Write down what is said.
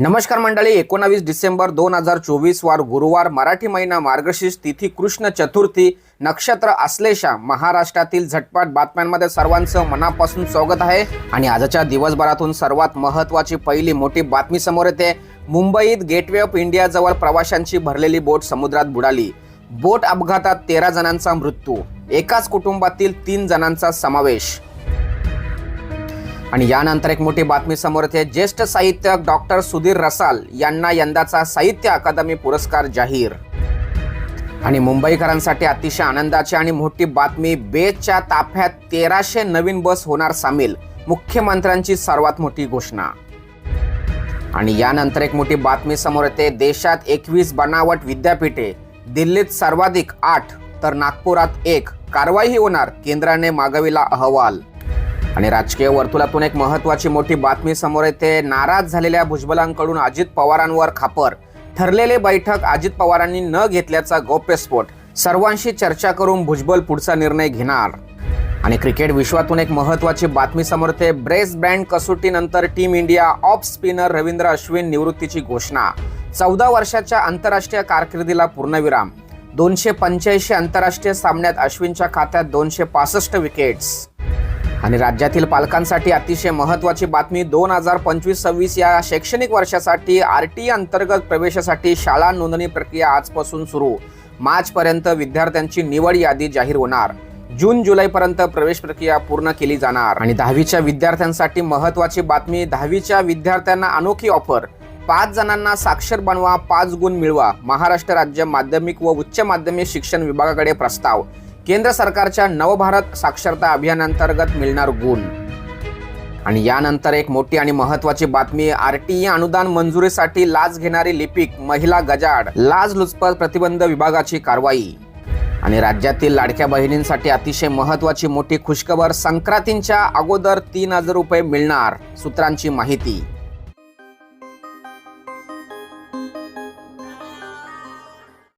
नमस्कार मंडळी एकोणावीस डिसेंबर दोन हजार चोवीस वार गुरुवार मराठी महिना मार्गशीर्ष तिथी कृष्ण चतुर्थी नक्षत्र असलेशा महाराष्ट्रातील झटपट बातम्यांमध्ये सर्वांचं मनापासून स्वागत आहे. आणि आजच्या दिवसभरातून सर्वात महत्त्वाची पहिली मोठी बातमी समोर येते. मुंबईत गेटवे ऑफ इंडियाजवळ प्रवाशांची भरलेली बोट समुद्रात बुडाली. बोट अपघातात तेरा जणांचा मृत्यू. एकाच कुटुंबातील तीन जणांचा समावेश. आणि यानंतर एक मोठी बातमी समोर येते. ज्येष्ठ साहित्यक डॉक्टर सुधीर रसाल यांना यंदाचा साहित्य अकादमी पुरस्कार जाहीर. आणि मुंबईकरांसाठी अतिशय आनंदाची आणि मोठी बातमी बेच्या ताफ्यात तेराशे नवीन बस होणार सामील मुख्यमंत्र्यांची सर्वात मोठी घोषणा. आणि यानंतर एक मोठी बातमी समोर येते. देशात एकवीस बनावट विद्यापीठे दिल्लीत सर्वाधिक आठ तर नागपुरात एक. कारवाई होणार केंद्राने मागविला अहवाल. आणि राजकीय वर्तुळातून एक महत्वाची मोठी बातमी समोर येते. नाराज झालेल्या भुजबलांकडून अजित पवारांवर खापर. ठरलेले बैठक अजित पवारांनी न घेतल्याचा गौप्यस्फोट. सर्वांशी चर्चा करून भुजबल पुढचा निर्णय घेणार. आणि क्रिकेट विश्वातून एक महत्वाची बातमी समोर येते. Brisbane कसोटीनंतर team India off spinner Ravindra Ashwin निवृत्तीची घोषणा. चौदा वर्षाच्या आंतरराष्ट्रीय कारकिर्दीला पूर्णविराम. दोनशे पंच्याऐंशी आंतरराष्ट्रीय सामन्यात अश्विनच्या खात्यात दोनशे पासष्ट विकेट्स. आणि राज्यातील पालकांसाठी अतिशय महत्त्वाची बातमी दोन हजार पंचवीस सव्वीस या शैक्षणिक वर्षासाठी आर टी अंतर्गत प्रवेशासाठी शाळा नोंदणी प्रक्रिया आजपासून सुरू. मार्चपर्यंत विद्यार्थ्यांची निवड यादी जाहीर होणार. जून जुलैपर्यंत प्रवेश प्रक्रिया पूर्ण केली जाणार. आणि दहावीच्या विद्यार्थ्यांसाठी महत्त्वाची बातमी दहावीच्या विद्यार्थ्यांना अनोखी ऑफर. पाच जणांना साक्षर बनवा पाच गुण मिळवा. महाराष्ट्र राज्य माध्यमिक व उच्च माध्यमिक शिक्षण विभागाकडे प्रस्ताव. केंद्र सरकारच्या नवभारत साक्षरता अभियानांतर्गत मिळणार गुण. आणि यानंतर एक मोठी आणि महत्वाची बातमी आर टी अनुदान मंजुरीसाठी लाच घेणारी लिपिक महिला गजाड लाच लुचपत प्रतिबंध विभागाची कारवाई. आणि राज्यातील लाडक्या बहिणींसाठी अतिशय महत्वाची मोठी खुशखबर संक्रांतींच्या अगोदर तीन हजार रुपये मिळणार सूत्रांची माहिती.